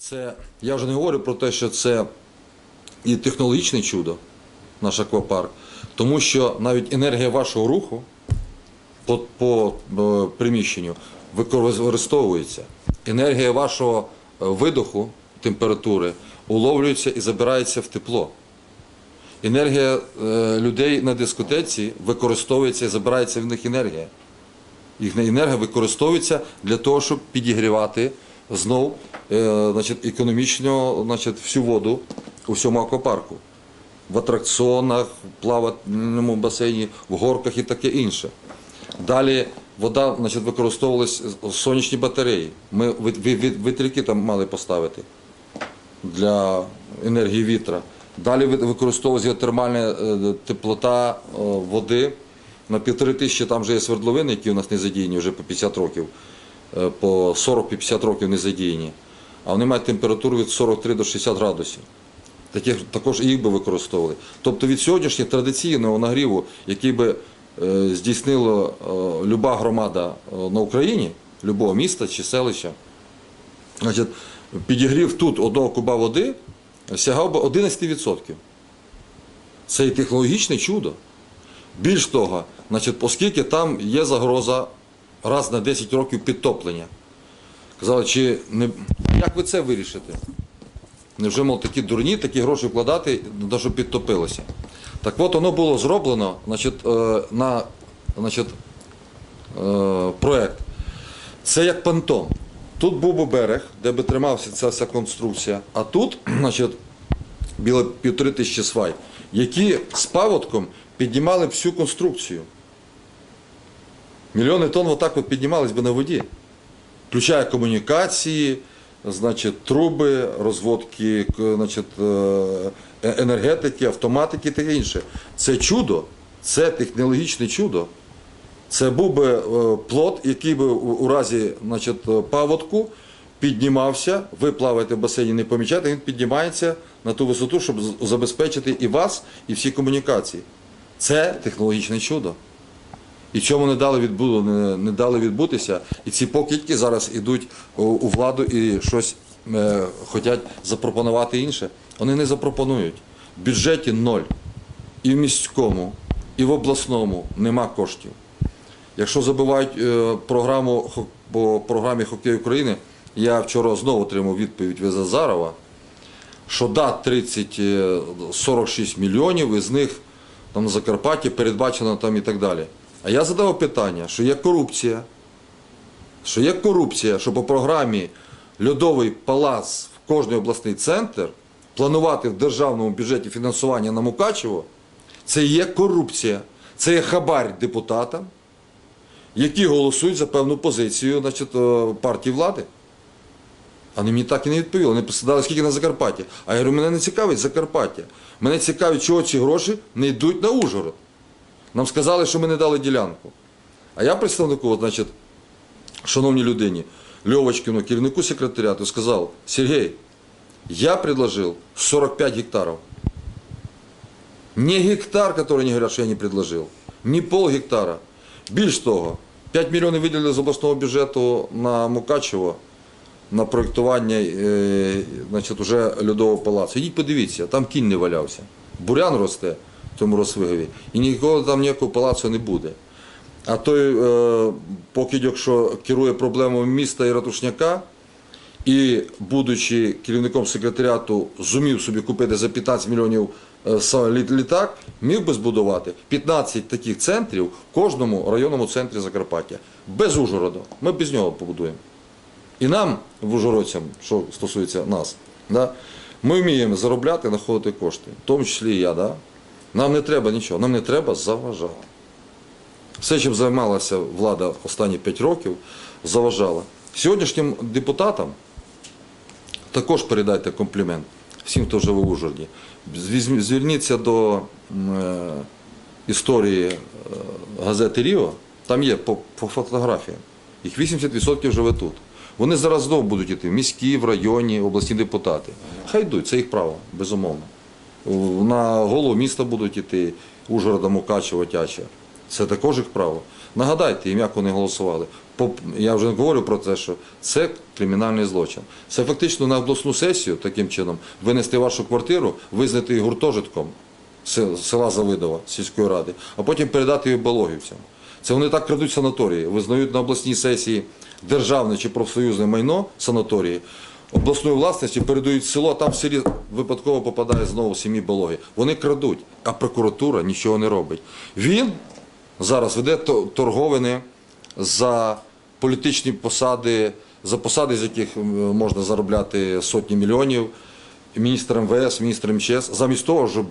Це я вже не говорю про те, що це і технологічне чудо, наш аквапарк, тому що навіть енергія вашого руху по, по е, приміщенню використовується. Енергія вашого е, видоху, температури уловлюється і забирається в тепло. Енергія е, людей на дискотеці використовується і забирається в них енергія. Їхня енергія використовується для того, щоб підігрівати знов е, значить, економічно значить, всю воду у всьому аквапарку. В атракціонах, в плавальному басейні, в горках і таке інше. Далі вода значить, використовувалась сонячні батареї. Ми вітряки там мали поставити для енергії вітра. Далі ви- використовується геотермальна е, теплота е, води. На півтори тисячі там вже є свердловини, які у нас не задіяні вже по 50 років, по 40-50 років не задіяні. А вони мають температуру від 43 до 60 градусів. Таких, також їх би використовували. Тобто від сьогоднішнього традиційного нагріву, який би е, здійснила е, люба громада е, на Україні, любого міста чи селища, Значить, підігрів тут одного куба води сягав би 11%. Це і технологічне чудо. Більш того, значить, оскільки там є загроза раз на 10 років підтоплення. Казали, чи не... як ви це вирішите? Невже, мов, такі дурні, такі гроші вкладати, щоб підтопилося? Так от воно було зроблено значить, е, на значить, е, проект. Це як понтон. Тут був би берег, де би тримався ця вся конструкція, а тут, біло півтори тисячі свай, які з паводком піднімали всю конструкцію. Мільйони тонн отак от піднімались би на воді, включає комунікації, значить, труби, розводки к- значить, е, енергетики, автоматики таке інше. Це чудо, це технологічне чудо. Це був би е, плод, який би у разі значить, е, паводку піднімався. Ви плаваєте в басейні, не помічаєте, він піднімається на ту висоту, щоб забезпечити і вас, і всі комунікації. Це технологічне чудо. І чому не дали відбу, не, дали відбутися, і ці покидьки зараз йдуть у, владу і щось е, хочуть запропонувати інше. Вони не запропонують. В бюджеті ноль. І в міському, і в обласному нема коштів. Якщо забувають е, програму по програмі Хокей України, я вчора знову отримав відповідь від Азарова, що да, 30, е, 46 мільйонів, із них там на Закарпатті передбачено там і так далі. А я задав питання, що є корупція, що є корупція, що по програмі Льодовий палац в кожний обласний центр планувати в державному бюджеті фінансування на Мукачево, це є корупція, це є хабар депутатам, які голосують за певну позицію значить, е, партії влади. А вони мені так і не відповіли. Вони посадали, скільки на Закарпатті. А я говорю, мене не цікавить Закарпаття. Мене цікавить, чого ці гроші не йдуть на Ужгород. Нам сказали, що ми не дали ділянку. А я представнику, от, значить, шановній людині, Льовочкину, керівнику секретаріату, сказав, Сергій, я предложил 45 гектаров. Не гектар, который они говорят, что я не предложил, не пол гектара. Більш того, 5 мільйонів виділили з обласного бюджету на Мукачево на проєктування е, значить, уже льодового палацу. Ідіть подивіться, там кінь не валявся. Бурян росте в цьому Росвигові, і ніколи там ніякого палацу не буде. А той е, покидьок, що керує проблемами міста і ратушняка, і, будучи керівником секретаріату, зумів собі купити за 15 мільйонів е, літак, міг би збудувати 15 таких центрів в кожному районному центрі Закарпаття. Без Ужгорода. Ми без нього побудуємо. І нам, вужгородцям, що стосується нас, да, ми вміємо заробляти, знаходити кошти, в тому числі і я. Да? Нам не треба нічого, нам не треба заважати. Все, чим займалася влада останні 5 років, заважала. Сьогоднішнім депутатам також передайте комплімент всім, хто живе в Ужгороді. Зверніться до е, історії е, газети Ріо, там є по, по фотографіям. Їх 80% живе тут. Вони зараз знову будуть йти в міські, в районі, обласні депутати. Хай йдуть, це їх право, безумовно. На голову міста будуть йти Ужгорода, Мукачево, Тяча. Це також їх право. Нагадайте їм, як вони голосували. Я вже говорю про те, що це кримінальний злочин. Це фактично на обласну сесію таким чином винести вашу квартиру, визнати її гуртожитком села Завидова, сільської ради, а потім передати її балогівцям. Це вони так крадуть санаторії, визнають на обласній сесії державне чи профсоюзне майно санаторії, обласної власності передають село, а там в селі випадково попадає знову сім'ї балоги. Вони крадуть, а прокуратура нічого не робить. Він зараз веде торговини за політичні посади, за посади, з яких можна заробляти сотні мільйонів. Міністр МВС, міністр МЧС, замість того, щоб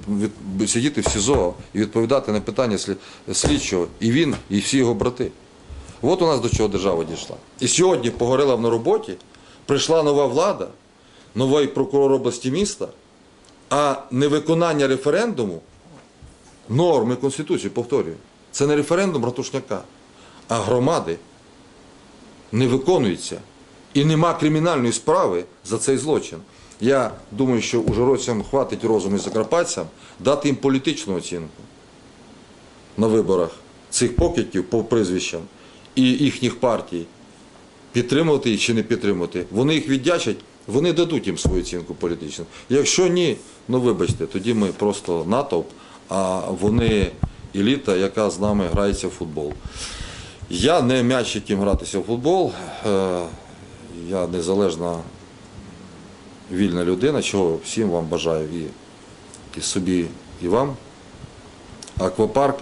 сидіти в СІЗО і відповідати на питання слідчого, і він, і всі його брати. От у нас до чого держава дійшла. І сьогодні погорила на роботі, прийшла нова влада, новий прокурор області міста, а невиконання референдуму норми Конституції, повторюю, це не референдум Ратушняка, а громади не виконується. І нема кримінальної справи за цей злочин. Я думаю, що ужгородцям хватить розуму і закарпатцям дати їм політичну оцінку на виборах цих покидьків по прізвищам і їхніх партій. Підтримувати їх чи не підтримувати. Вони їх віддячать, вони дадуть їм свою оцінку політичну. Якщо ні, ну вибачте, тоді ми просто натовп, а вони еліта, яка з нами грається в футбол. Я не м'яч, яким гратися в футбол. Е, Я незалежна вільна людина, чого всім вам бажаю і, і собі, і вам. Аквапарк,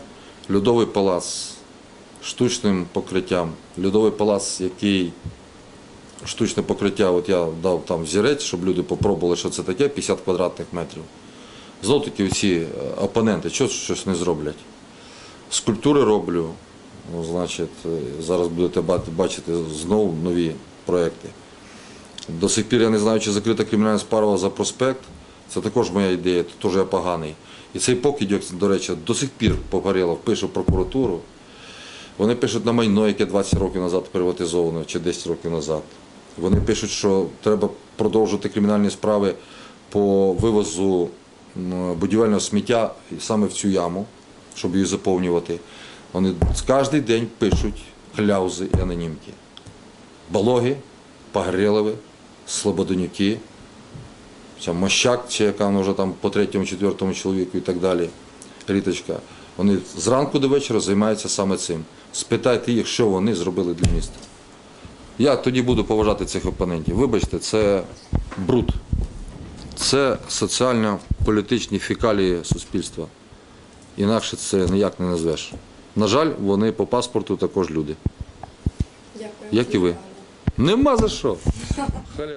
льодовий палац штучним покриттям. Льодовий палац, який штучне покриття, от я дав там взірець, щоб люди попробували, що це таке, 50 квадратних метрів. Знов таки ці опоненти, що щось не зроблять. Скульптури роблю, ну, значить, е, зараз будете бачити знову нові проекти. До сих пір я не знаю, чи закрита кримінальна справа за проспект. Це також моя ідея, теж я поганий. І цей покидьок, до речі, до сих пір Погорєлов пише прокуратуру. Вони пишуть на майно, яке 20 років назад приватизовано, чи 10 років назад. Вони пишуть, що треба продовжувати кримінальні справи по вивозу будівельного сміття саме в цю яму, щоб її заповнювати. Вони кожен день пишуть кляузи і анонімки. Балоги, Погрелови, Слободонюки, Мощак, чи яка вже там по третьому, четвертому чоловіку і так далі. Ріточка. Вони зранку до вечора займаються саме цим. Спитайте їх, що вони зробили для міста. Я тоді буду поважати цих опонентів. Вибачте, це бруд. Це соціально-політичні фекалії суспільства. Інакше це ніяк не назвеш. На жаль, вони по паспорту також люди. Як і ви. Нема за що.